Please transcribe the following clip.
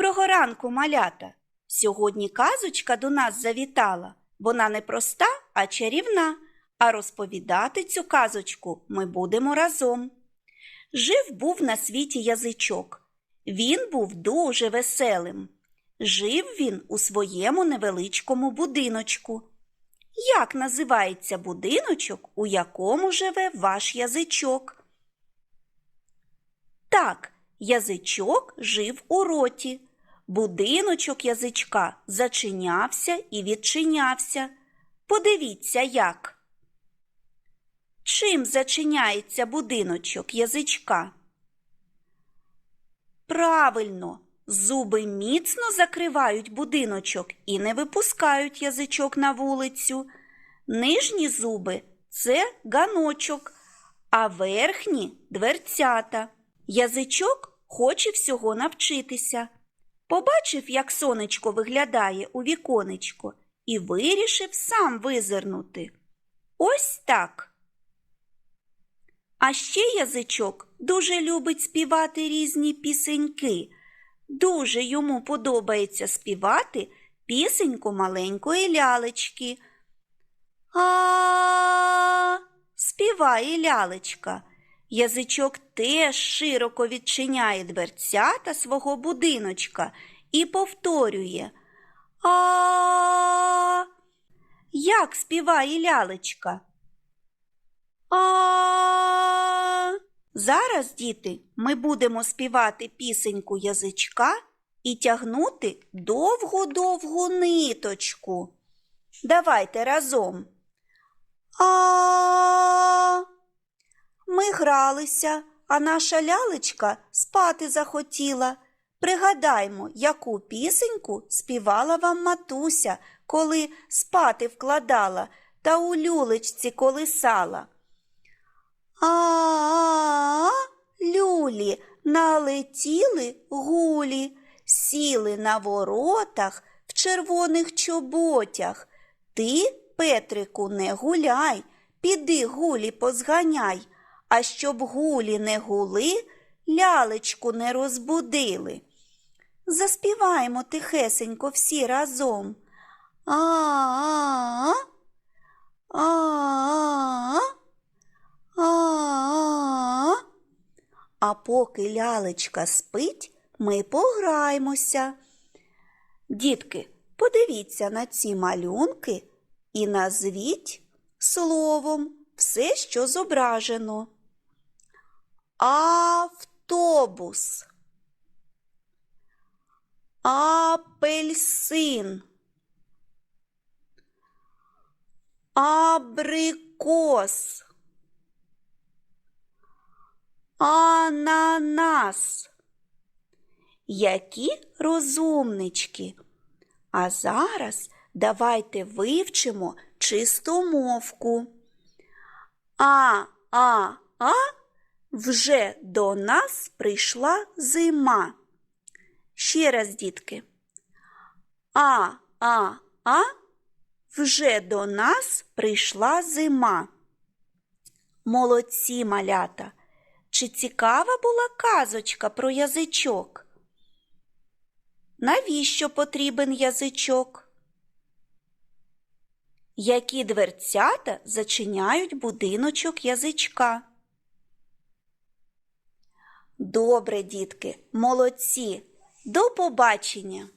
ранку, малята! Сьогодні казочка до нас завітала. Вона не проста, а чарівна. А розповідати цю казочку ми будемо разом. Жив був на світі язичок. Він був дуже веселим. Жив він у своєму невеличкому будиночку. Як називається будиночок, у якому живе ваш язичок? Так, язичок жив у роті. Будиночок язичка зачинявся і відчинявся. Подивіться, як. Чим зачиняється будиночок язичка? Правильно, зуби міцно закривають будиночок і не випускають язичок на вулицю. Нижні зуби це ганочок, а верхні дверцята. Язичок хоче всього навчитися. Побачив, як сонечко виглядає у віконечко, і вирішив сам визирнути. Ось так. А ще язичок дуже любить співати різні пісеньки. Дуже йому подобається співати пісеньку маленької лялечки. А співає лялечка. Язичок теж широко відчиняє дверцята свого будиночка і повторює А. Як співає лялечка? А. Зараз, діти, ми будемо співати пісеньку язичка і тягнути довгу-довгу ниточку. Давайте разом. А. Ми гралися, а наша лялечка спати захотіла. Пригадаймо, яку пісеньку співала вам матуся, коли спати вкладала та у люлечці колисала. А, люлі налетіли гулі, сіли на воротах в червоних чоботях. Ти, Петрику, не гуляй, піди гулі позганяй, а щоб гулі не гули, лялечку не розбудили. Заспіваємо тихесенько всі разом. А-а-а, а-а-а, поки лялечка спить, ми пограємося. Дітки, подивіться на ці малюнки і назвіть словом все, що зображено. Автобус. Апельсин. Абрикос. Ананас. Які розумнички. А зараз давайте вивчимо чистомовку. А, а, а вже до нас прийшла зима. Ще раз, дітки. А, а, а вже до нас прийшла зима. Молодці малята. Чи цікава була казочка про язичок? Навіщо потрібен язичок? Які дверцята зачиняють будиночок язичка? Добре, дітки, молодці. До побачення!